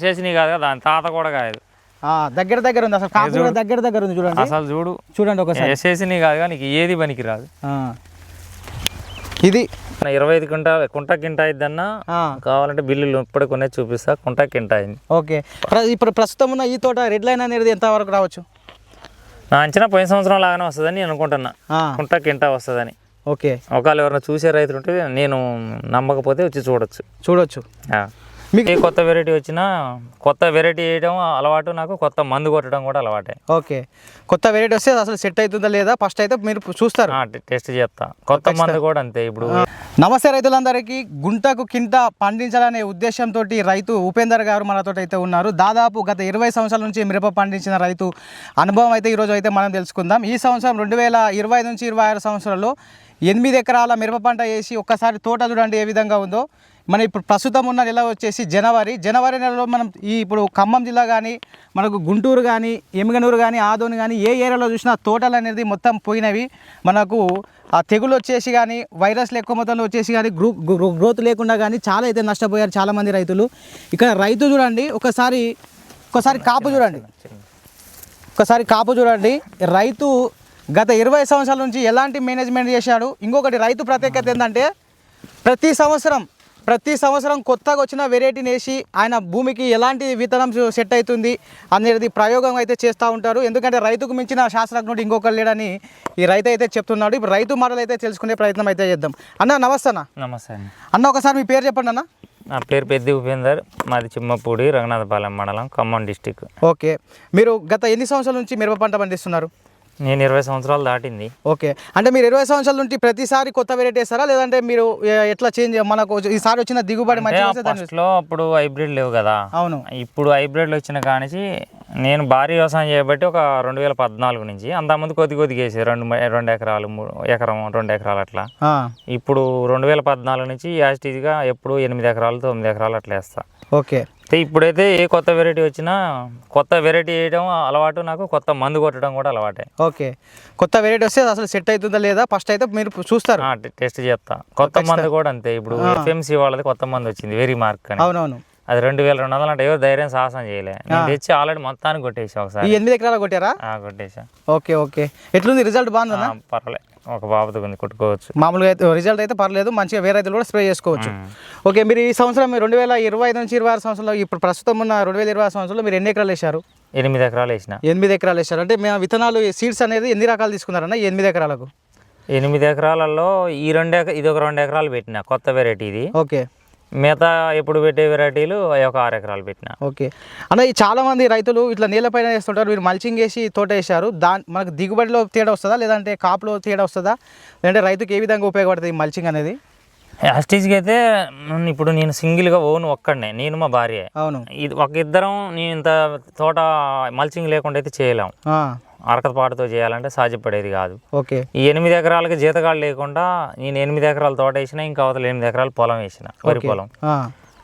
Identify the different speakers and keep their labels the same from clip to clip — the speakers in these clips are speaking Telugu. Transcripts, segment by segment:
Speaker 1: చేసినవి కాదు కదా దాని తాత కూడా కాదు.
Speaker 2: దగ్గర దగ్గర ఉంది అసలు కాపు కూడా దగ్గర దగ్గర ఉంది చూడండి.
Speaker 1: అసలు చూడు.
Speaker 2: చూడండి ఒకసారి.
Speaker 1: వేసేసినవి కాదు కానీ నీకు ఏది పనికి రాదు.
Speaker 2: ఇది
Speaker 1: ఇరవై ఐదు కుంట కుంట కింట కావాలంటే బిల్లులు ఇప్పుడు కొనే చూపిస్తా కుంట కింట అయింది.
Speaker 2: ఓకే. ఇప్పుడు ప్రస్తుతం ఉన్న ఈ తోట రెడ్ లైన్ అనేది ఎంత వరకు రావచ్చు?
Speaker 1: నా అంచనా పోయిన సంవత్సరం లాగానే వస్తుందని నేను అనుకుంటున్నా. కుంట కింట వస్తుందని.
Speaker 2: ఓకే.
Speaker 1: ఒకవేళ ఎవరైనా చూసే రైతులు ఉంటే నేను నమ్మకపోతే వచ్చి చూడొచ్చు.
Speaker 2: చూడొచ్చు. మీకు-
Speaker 1: ఏ కొత్త వెరైటీ వచ్చినా కొత్త వెరైటీ వేయడం అలవాటు నాకు కొత్త మందు కొట్టడం కూడా అలవాటే.
Speaker 2: ఓకే. కొత్త వెరైటీ వస్తే అసలు సెట్ అవుతుందా లేదా? ఫస్ట్ అయితే మీరు చూస్తారు.
Speaker 1: టెస్ట్ చేస్తా. కొత్త మందు కూడా అంతే ఇప్పుడు.
Speaker 2: నమస్తే రైతులందరికీ. గుంటకు కింట పండించాలనే ఉద్దేశంతో రైతు ఉపేందర్ గారు మనతో అయితే ఉన్నారు. దాదాపు గత ఇరవై సంవత్సరాల నుంచి మిరప పండించిన రైతు అనుభవం అయితే ఈరోజు అయితే మనం తెలుసుకుందాం. ఈ సంవత్సరం రెండు వేల ఇరవై నుంచి ఇరవై ఆరు సంవత్సరాల్లో ఎనిమిది ఎకరాల మిరప పంట వేసి ఒక్కసారి తోట చూడండి ఏ విధంగా ఉందో. మన ఇప్పుడు ప్రస్తుతం ఉన్న నెల వచ్చేసి జనవరి. జనవరి నెలలో మనం ఈ ఇప్పుడు ఖమ్మం జిల్లా కానీ మనకు గుంటూరు కానీ ఎమ్మిగనూరు కానీ ఆదోని కానీ ఏ ఏరియాలో చూసినా తోటలు అనేది మొత్తం పోయినవి. మనకు ఆ తెగులు వచ్చేసి కానీ వైరస్లు ఎక్కువ మొత్తంలో వచ్చేసి కానీ గ్రూ గ్రోత్ లేకుండా కానీ చాలా అయితే నష్టపోయారు చాలామంది రైతులు. ఇక్కడ రైతు చూడండి ఒకసారి ఒకసారి కాపు చూడండి. ఒకసారి కాపు చూడండి. రైతు గత ఇరవై సంవత్సరాల నుంచి ఎలాంటి మేనేజ్మెంట్ చేశాడు? ఇంకొకటి రైతు ప్రత్యేకత ఏంటంటే ప్రతి సంవత్సరం ప్రతి సంవత్సరం కొత్తగా వచ్చిన వెరైటీని వేసి ఆయన భూమికి ఎలాంటి విత్తనం సెట్ అవుతుంది అనేది ప్రయోగం అయితే చేస్తూ ఉంటారు. ఎందుకంటే రైతుకు మించిన శాస్త్రజ్ఞుడు ఇంకొకరు లేడని ఈ రైతు అయితే చెప్తున్నాడు. ఇప్పుడు రైతు మాటలు అయితే తెలుసుకునే ప్రయత్నం అయితే చేద్దాం. అన్న నమస్తే అన్న.
Speaker 1: నమస్తే అండి.
Speaker 2: అన్న ఒకసారి మీ పేరు చెప్పండి అన్న.
Speaker 1: నా పేరు పెద్ది ఉపేందర్. మాది చిమ్మపూడి రంగనాథపాలెం మండలం ఖమ్మం డిస్టిక్.
Speaker 2: ఓకే. మీరు గత ఎన్ని సంవత్సరాల నుంచి మిరప పంట పండిస్తున్నారు?
Speaker 1: నేను ఇరవై సంవత్సరాలు దాటింది.
Speaker 2: ఓకే. అంటే మీరు ఇరవై సంవత్సరాల నుండి ప్రతిసారి కొత్త వెరైటీ వేస్తారా? లేదంటే మీరు ఎట్లా చేంజ్ మనకు ఈసారి వచ్చిన దిగుబడి
Speaker 1: ఫస్ట్లో అప్పుడు హైబ్రిడ్ లేవు కదా.
Speaker 2: అవును.
Speaker 1: ఇప్పుడు హైబ్రిడ్లు వచ్చిన కానించి నేను భారీ వ్యవసాయం చేయబట్టి ఒక రెండు వేల పద్నాలుగు నుంచి అంతకుముందు కొద్ది కొద్దిగా వేసేది. రెండు రెండు ఎకరాలు మూడు ఎకరం రెండు ఎకరాలు అట్లా. ఇప్పుడు రెండు వేల పద్నాలుగు నుంచి యాస్టీజ్గా ఎప్పుడు ఎనిమిది ఎకరాలు తొమ్మిది ఎకరాలు అట్లా వేస్తా.
Speaker 2: ఓకే.
Speaker 1: అయితే ఇప్పుడైతే ఏ కొత్త వెరైటీ వచ్చినా కొత్త వెరైటీ వేయడం అలవాటు నాకు కొత్త మందు కొట్టడం కూడా అలవాటే.
Speaker 2: ఓకే. కొత్త వెరైటీ వస్తే అసలు సెట్ అవుతుందా లేదా? ఫస్ట్ అయితే మీరు చూస్తారు.
Speaker 1: టెస్ట్ చేస్తా. కొత్త మందు కూడా అంతే. ఇప్పుడు ఎఫ్ఎంసీ వాళ్ళది కొత్త మందు వచ్చింది వెరీ మార్క్ అని.
Speaker 2: అవునవును.
Speaker 1: అది రెండు వేల రెండు వందలు అంటే ఎవరు ధైర్యం సాహసం చేయలే. నేను తెచ్చి ఆల్రెడీ మొత్తానికి కొట్టేసా ఒకసారి.
Speaker 2: ఎనిమిది ఎకరాలు కొట్టారా?
Speaker 1: కొట్టేసా
Speaker 2: ఓకే ఓకే. ఎట్లుంది? రిజల్ట్ బాగుందా?
Speaker 1: పర్లే ఒక ఉంది కొట్టుకోవచ్చు.
Speaker 2: మామూలుగా అయితే రిజల్ట్ అయితే పర్లేదు మంచిగా వేరే రైతులు కూడా స్ప్రే చేసుకోవచ్చు. ఓకే మీరు ఈ సంవత్సరం రెండు వేల ఇరవై ఐదు నుంచి ఇరవై ఆరు సంవత్సరంలో ఇప్పుడు ప్రస్తుతం ఉన్న రెండు వేల ఇరవై ఆరు సంవత్సరంలో మీరు ఎన్ని ఎకరాలు వేశారు?
Speaker 1: ఎనిమిది ఎకరాలు వేసిన.
Speaker 2: ఎనిమిది ఎకరాలు వేశారు. అంటే మేము విత్తనాలు సీడ్స్ అనేది ఎన్ని రకాలు తీసుకున్నారన్న ఎనిమిది ఎకరాలకు?
Speaker 1: ఎనిమిది ఎకరాలలో ఈ రెండు ఇది ఒక రెండు ఎకరాలు పెట్టిన కొత్త వెరైటీ ఇది.
Speaker 2: ఓకే.
Speaker 1: మిగతా ఎప్పుడు పెట్టే వెరైటీలు ఒక ఆరు ఎకరాలు పెట్టిన.
Speaker 2: ఓకే. అన్న ఈ చాలా మంది రైతులు ఇట్లా నేలపైన వేస్తుంటారు మీరు మల్చింగ్ వేసి తోట వేశారు దాని మనకు దిగుబడిలో తేడా వస్తుందా? లేదంటే కాపులో తేడా వస్తుందా? లేదంటే రైతుకి ఏ విధంగా ఉపయోగపడుతుంది ఈ మల్చింగ్ అనేది?
Speaker 1: యాస్టీజ్కి అయితే ఇప్పుడు నేను సింగిల్గా ఓన్ ఒక్కడనే నేను మా భార్య.
Speaker 2: అవును.
Speaker 1: ఇది ఒక ఇద్దరం నేను ఇంత తోట మల్చింగ్ లేకుండా అయితే చేయలేం.
Speaker 2: ఆ,
Speaker 1: అరకత పాటతో చేయాలంటే సాధ్యపడేది కాదు.
Speaker 2: ఓకే.
Speaker 1: ఈ ఎనిమిది ఎకరాలకి జీతగాళ్ళు లేకుండా నేను ఎనిమిది ఎకరాల తోట వేసిన ఇంకా అవతల ఎనిమిది ఎకరాల పొలం వేసిన వరి పొలం.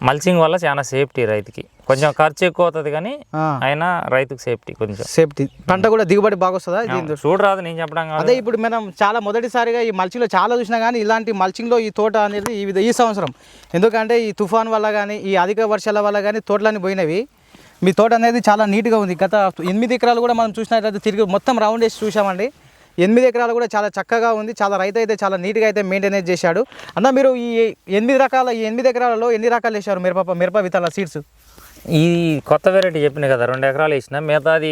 Speaker 1: మల్చింగ్ వల్ల చాలా సేఫ్టీ రైతుకి. కొంచెం ఖర్చు ఎక్కువ అవుతుంది కానీ
Speaker 2: ఆ.
Speaker 1: అయినా రైతుకు సేఫ్టీ కొంచెం.
Speaker 2: సేఫ్టీ. పంట కూడా దిగుబడి బాగా వస్తుందా
Speaker 1: చూడరాదు నేను చెప్పడం కాదు.
Speaker 2: అదే ఇప్పుడు మనం చాలా మొదటిసారిగా ఈ మల్చింగ్లో చాలా చూసినా కానీ ఇలాంటి మల్చింగ్లో ఈ తోట అనేది ఈ ఈ సంవత్సరం. ఎందుకంటే ఈ తుఫాన్ వల్ల కానీ ఈ అధిక వర్షాల వల్ల కానీ తోటలన్నీ పోయినవి. మీ తోట అనేది చాలా నీట్గా ఉంది. గత ఎనిమిది ఎకరాలు కూడా మనం చూసినట్లయితే తిరిగి మొత్తం రౌండ్ వేసి చూసామండి ఎనిమిది ఎకరాలు కూడా చాలా చక్కగా ఉంది. చాలా రైతు అయితే చాలా నీట్గా అయితే మెయింటైన్ చేశాడు. అన్న మీరు ఈ ఎనిమిది రకాల ఈ ఎనిమిది ఎకరాలలో ఎన్ని రకాలు వేశారు మిరప మిరప విత్తనాల సీడ్స్
Speaker 1: ఈ కొత్త వెరైటీ చెప్పిన కదా రెండు ఎకరాలు వేసిన మిగతాది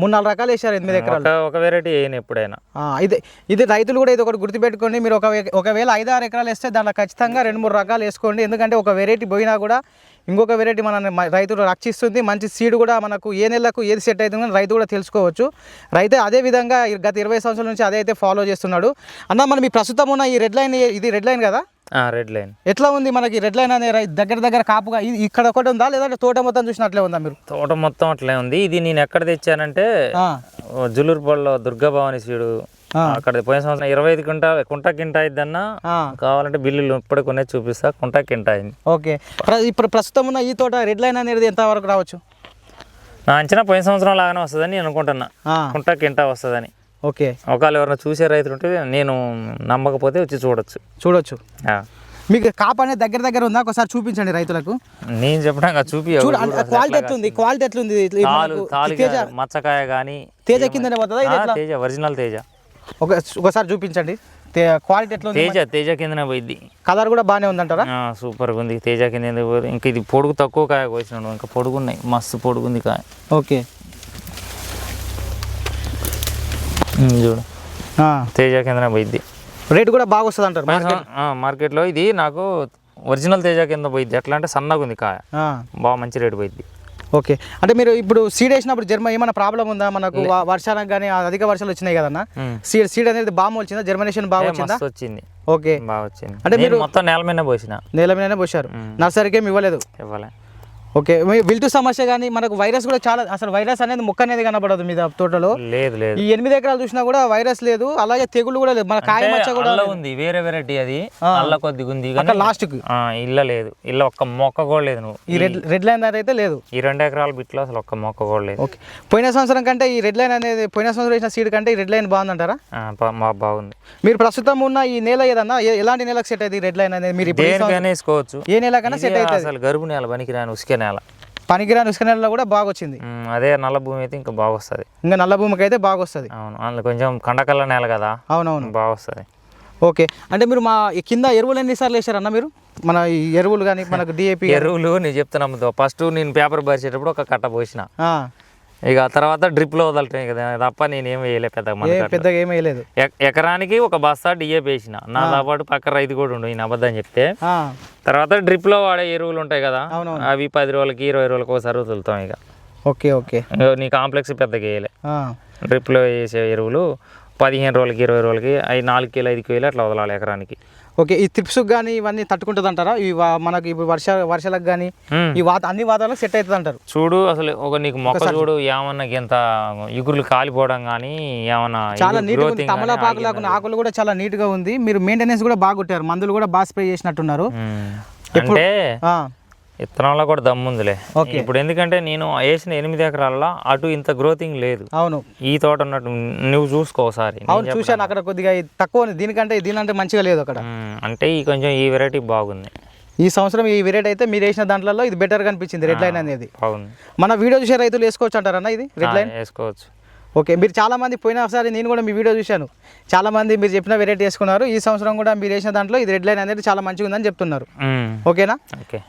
Speaker 2: మూడు నాలుగు రకాలు వేశారు ఎనిమిది ఎకరాలు.
Speaker 1: ఒక వెరైటీ వేయను ఎప్పుడైనా.
Speaker 2: ఇది ఇది రైతులు కూడా ఇది ఒకటి గుర్తుపెట్టుకోండి. మీరు ఒక ఒకవేళ ఐదు ఆరు ఎకరాలు వేస్తే దాంట్లో ఖచ్చితంగా రెండు మూడు రకాలు వేసుకోండి. ఎందుకంటే ఒక వెరైటీ పోయినా కూడా ఇంకొక వెరైటీ మన రైతులు రక్షిస్తుంది. మంచి సీడ్ కూడా మనకు ఏ నెలకు ఏది సెట్ అవుతుందని రైతు కూడా తెలుసుకోవచ్చు. రైతే అదే విధంగా గత ఇరవై సంవత్సరాల నుంచి అదే అయితే ఫాలో చేస్తున్నాడు. అన్న మనం ఈ ప్రస్తుతం ఉన్న ఈ రెడ్ లైన్ ఇది రెడ్ లైన్ కదా?
Speaker 1: రెడ్ లైన్
Speaker 2: ఎట్లా ఉంది మనకి రెడ్ లైన్ అనే దగ్గర దగ్గర కాపుగా? ఇది ఇక్కడ ఒకటి ఉందా? లేదంటే తోట మొత్తం చూసినట్లే ఉందా మీరు?
Speaker 1: తోట మొత్తం అట్లే ఉంది. ఇది నేను ఎక్కడ తెచ్చానంటే
Speaker 2: ఆ,
Speaker 1: జులూరుపాడులో దుర్గాభవాని సీడు. అక్కడ పోయిన సంవత్సరం ఇరవై ఐదు కుంట కుంట కింట అయిద్దన్నా
Speaker 2: ఆ,
Speaker 1: కావాలంటే బిల్లులు ఇప్పుడు కొనే చూపిస్తా కుంట కింట అయింది.
Speaker 2: ఓకే. ఇప్పుడు ప్రస్తుతం ఉన్న ఈ తోట రెడ్ లైన్ అనేది ఎంత వరకు రావచ్చు?
Speaker 1: నా అంచనా పోయిన సంవత్సరం లాగానే వస్తుందని నేను అనుకుంటున్నా కుంట కింట వస్తుందని.
Speaker 2: ఓకే.
Speaker 1: ఒకవేళ ఎవరైనా చూసే రైతులు ఉంటే నేను నమ్మకపోతే వచ్చి చూడొచ్చు.
Speaker 2: చూడొచ్చు. మీకు కాపు అనేది దగ్గర దగ్గర ఉందా? ఒకసారి చూపించండి రైతులకు.
Speaker 1: నేను చెప్పడానికి అది చూపి
Speaker 2: క్వాలిటీ ఎట్లుంది? క్వాలిటీ ఎట్లుంది?
Speaker 1: మచ్చకాయ కానీ
Speaker 2: తేజ ఎట్లా
Speaker 1: తేజ ఒరిజినల్ తేజ.
Speaker 2: ఒక ఒకసారి చూపించండి. క్వాలిటీ ఎట్లా ఉంది
Speaker 1: తేజ తేజ కిందనే పోయిద్ది
Speaker 2: కలర్ కూడా బాగానే ఉందంటారా?
Speaker 1: సూపర్గా ఉంది. తేజ కింద ఇంకా ఇది పొడుగు తక్కువ కాయ కోసినాడు ఇంకా పొడుగున్నాయి. మస్తు పొడుగుంది కాయ.
Speaker 2: ఓకే.
Speaker 1: చూడు. తేజ కిందనే పోయిద్ది
Speaker 2: రేట్ కూడా బాగా వస్తుంది అంటారు
Speaker 1: మార్కెట్లో ఇది నాకు ఒరిజినల్ తేజ కింద పోయిద్ది ఎట్లా అంటే సన్నగా ఉంది కాయ బాగా మంచి రేటు పోయిద్ది
Speaker 2: ఓకే. అంటే మీరు ఇప్పుడు సీడ్ వేసినప్పుడు జర్మ ఏమైనా ప్రాబ్లం ఉందా? మనకు వర్షాలకు కానీ అధిక వర్షాలు వచ్చినాయి కదన్నా. సీడ్ సీడ్ అనేది బాగా వచ్చిందా జర్మినేషన్ బాగా వచ్చిందా?
Speaker 1: వచ్చింది.
Speaker 2: ఓకే.
Speaker 1: బాగా వచ్చింది.
Speaker 2: అంటే మీరు-
Speaker 1: మొత్తం నేల మీద పోసిన.
Speaker 2: నేల మీదనే పోసారు. నర్సరీకి ఏమి ఇవ్వలేదు?
Speaker 1: ఇవ్వలే.
Speaker 2: ఓకే విల్టు సమస్య కానీ మనకు వైరస్ కూడా చాలా అసలు వైరస్ అనేది మొక్క అనేది కనబడదు మీ తోటలో.
Speaker 1: లేదు లేదు.
Speaker 2: ఈ ఎనిమిది ఎకరాలు చూసినా కూడా వైరస్ లేదు అలాగే తెగులు కూడా లేదు. మన కాయ మచ్చ కూడా
Speaker 1: ఉంది వేరే వెరైటీ అది. అల్ల కొద్దిగా ఉంది ఆ, ఇల్ల లేదు. ఇల్ల ఒక్క మొక్క కూడా లేదు నువ్వు.
Speaker 2: ఈ రెడ్ రెడ్ లైన్ అయితే లేదు.
Speaker 1: ఈ రెండు ఎకరాల బిట్లో అసలు ఒక్క మొక్క కూడా లేదు.
Speaker 2: ఓకే. పోయిన సంవత్సరం కంటే ఈ రెడ్ లైన్ అనేది పోయిన సంవత్సరం వేసిన సీడ్ కంటే ఈ రెడ్ లైన్ బాగుందంటారా?
Speaker 1: బాగుంది.
Speaker 2: మీరు ప్రస్తుతం ఉన్న ఈ నేల ఏదన్నా ఎలాంటి నేలకు సెట్ అవుతుంది రెడ్ లైన్ అనేది మీరు
Speaker 1: వేసుకోవచ్చు.
Speaker 2: ఏ నేలకైనా సెట్ అవుతుంది.
Speaker 1: అసలు గరుపు నేల పనికిరాని ఉసుకే నేల
Speaker 2: పనికిరాని ఉసుక నేలలో కూడా బాగా వచ్చింది
Speaker 1: అదే నల్ల భూమి అయితే ఇంకా బాగా వస్తుంది
Speaker 2: ఇంకా నల్ల భూమికి అయితే బాగా వస్తుంది
Speaker 1: అవును అందులో కొంచెం కండకల్ల నేల కదా?
Speaker 2: అవునవును.
Speaker 1: బాగా వస్తుంది
Speaker 2: ఓకే అంటే మీరు మా కింద ఎరువులు ఎన్నిసార్లు వేసారన్న మీరు? మన ఈ ఎరువులు కానీ మనకు డిఏపి
Speaker 1: ఎరువులు నేను చెప్తున్నా ఫస్ట్ నేను పేపర్ పరిచేటప్పుడు ఒక కట్ట పోసిన. ఇక తర్వాత డ్రిప్లో వదలటం కదా తప్ప నేనేం వేయలే పెద్ద
Speaker 2: ఏ పెద్దగా ఏమీ వేయలేదు.
Speaker 1: ఎకరానికి ఒక బస్తా డిఏపి వేసిన. నాతో పాటు పక్క రైతు కూడా ఉండు ఈయన అబద్ధం చెప్తే. తర్వాత డ్రిప్లో వాడే ఎరువులు ఉంటాయి కదా. అవి పది రోజులకి ఇరవై రోజులకి ఒకసారి వదులుతాం ఇక.
Speaker 2: Okay okay.
Speaker 1: నీ కాంప్లెక్స్ పెద్దగా వేయలే. డ్రిప్లో వేసే ఎరువులు పదిహేను రోజులకి ఇరవై రోజులకి అవి నాలుగు కిలో ఐదు కిలో అట్లా వదలాలి ఎకరానికి.
Speaker 2: ఓకే ఈ త్రిప్స్ కానీ ఇవన్నీ తట్టుకుంటుంది అంటారా ఈ వా- మనకి ఇప్పుడు వర్ష వర్షాలకు కానీ. ఈ వాత అన్ని వాతావరణాలకు సెట్ అవుతుంది అంటారు
Speaker 1: చూడు అసలు ఒక నీకు మొక్క చూడు ఏమన్నా ఎంత ఇగురులు కాలిపోవడం కానీ ఏమన్నా
Speaker 2: చాలా
Speaker 1: గానీ
Speaker 2: తమలపాకు లాగా ఆకులు కూడా చాలా నీట్గా ఉంది. మీరు మెయింటెనెన్స్ కూడా బాగా కొట్టారు. మందులు కూడా బాగా స్ప్రే చేసినట్టున్నారు.
Speaker 1: అంటే విత్తనంలో కూడా దమ్ముందిలే
Speaker 2: ఓకే.
Speaker 1: ఇప్పుడు ఎందుకంటే నేను వేసిన ఎనిమిది ఎకరాల్లో అటు ఇంత గ్రోతింగ్ లేదు.
Speaker 2: అవును.
Speaker 1: ఈ తోట ఉన్నట్టు నువ్వు చూసుకో ఒకసారి. నేను
Speaker 2: అవును చూశాను. అక్కడ కొద్దిగా తక్కువ దీనికంటే దీనికంటే మంచిగా లేదు అక్కడ.
Speaker 1: అంటే ఈ కొంచెం ఈ వెరైటీ బాగుంది.
Speaker 2: ఈ సంవత్సరం ఈ వెరైటీ అయితే మీరు వేసిన దాంట్లో ఇది బెటర్ కనిపించింది రెడ్ లైన్ అనేది.
Speaker 1: బాగుంది
Speaker 2: మన వీడియో చూసే రైతులు వేసుకోవచ్చు అంటారన్న ఇది? రెడ్ లైన్
Speaker 1: వేసుకోవచ్చు.
Speaker 2: ఓకే. మీరు చాలా మంది పోయినసారి నేను కూడా మీ వీడియో చూశాను. చాలా మంది మీరు చెప్పిన వెరైటీ వేసుకున్నారు. ఈ సంవత్సరం కూడా మీరు వేసిన దాంట్లో ఇది రెడ్ లైన్ అనేది చాలా మంచిగా ఉందని చెప్తున్నారు. ఓకేనా?
Speaker 1: ఓకే.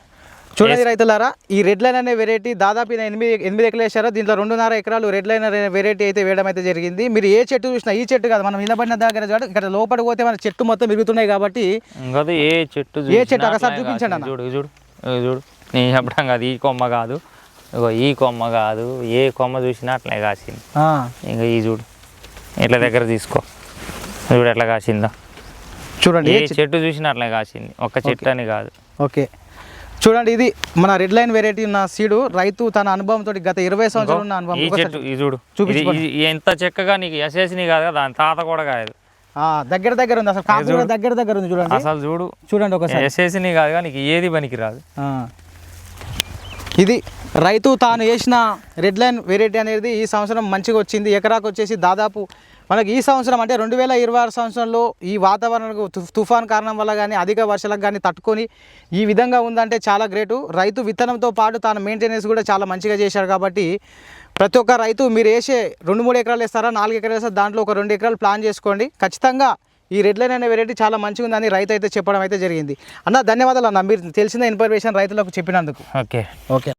Speaker 2: చూడండి రైతులారా ఈ రెడ్ లైన్ అనే వెరైటీ దాదాపు ఎనిమిది ఎనిమిది ఎకరాలు వేశారు దీంట్లో రెండున్నర ఎకరాలు రెడ్ లైన్ అనే వెరైటీ అయితే వేయడం అయితే జరిగింది. మీరు ఏ చెట్టు చూసినా ఈ చెట్టు కాదు మనం నిలబడిన దగ్గర ఇక్కడ లోపలికి పోతే మన చెట్టు మొత్తం విరుగుతున్నాయి కాబట్టి
Speaker 1: ఏ చెట్టు
Speaker 2: ఏ చెట్టు ఒకసారి చూపించండి.
Speaker 1: చూడు చూడు చూడు. నేను చెప్పడం కాదు ఈ కొమ్మ కాదు. ఇగో ఈ కొమ్మ కాదు ఏ కొమ్మ చూసినా అట్లనే కాసింది. ఇంకా ఈ చూడు ఇట్లా దగ్గర తీసుకో. చూడు ఎట్లా కాసిందా.
Speaker 2: చూడండి
Speaker 1: ఏ చెట్టు చూసినా అట్లనే కాసింది ఒక్క చెట్టు అని కాదు.
Speaker 2: ఓకే. చూడండి ఇది మన రెడ్ లైన్ వెరైటీ ఉన్న సీడు రైతు తన అనుభవంతో గత ఇరవై సంవత్సరాలు ఉన్న అనుభవం
Speaker 1: ఈ
Speaker 2: ఒకసారి
Speaker 1: చెట్టు ఇది చూడు.
Speaker 2: చూపించు
Speaker 1: ఇది ఎంత చెక్కగా నీకు ఎసేసిని కాదు దాని తాత కూడా కాదు.
Speaker 2: ఆ, దగ్గర దగ్గర ఉంది. అసలు కాపు కూడా దగ్గర దగ్గర ఉంది చూడండి.
Speaker 1: అసలు చూడు.
Speaker 2: చూడండి ఒకసారి.
Speaker 1: ఎసేసిని కాదు నీకు ఏది పనికిరాదు.
Speaker 2: ఆ. ఇది రైతు తాను వేసిన రెడ్ లైన్ వెరైటీ అనేది ఈ సంవత్సరం మంచిగా వచ్చింది. ఎకరాకు వచ్చేసి దాదాపు మనకి ఈ సంవత్సరం అంటే రెండు వేల ఇరవై ఆరు సంవత్సరంలో ఈ వాతావరణ తుఫాన్ కారణం వల్ల కానీ అధిక వర్షాలకు కానీ తట్టుకొని ఈ విధంగా ఉందంటే చాలా గ్రేటు. రైతు విత్తనంతో పాటు తాను మెయింటెనెన్స్ కూడా చాలా మంచిగా చేశాడు కాబట్టి ప్రతి ఒక్క రైతు మీరు వేసే రెండు మూడు ఎకరాలు వేస్తారా నాలుగు ఎకరాలు వేస్తారా దాంట్లో ఒక రెండు ఎకరాలు ప్లాన్ చేసుకోండి. ఖచ్చితంగా ఈ రెడ్ లైన్ అనే వెరైటీ చాలా మంచిగా ఉందని రైతు అయితే చెప్పడం అయితే జరిగింది. అన్న ధన్యవాదాలు అన్న. మీరు తెలిసిన ఇన్ఫర్మేషన్ రైతులకు చెప్పినందుకు.
Speaker 1: ఓకే.
Speaker 2: ఓకే.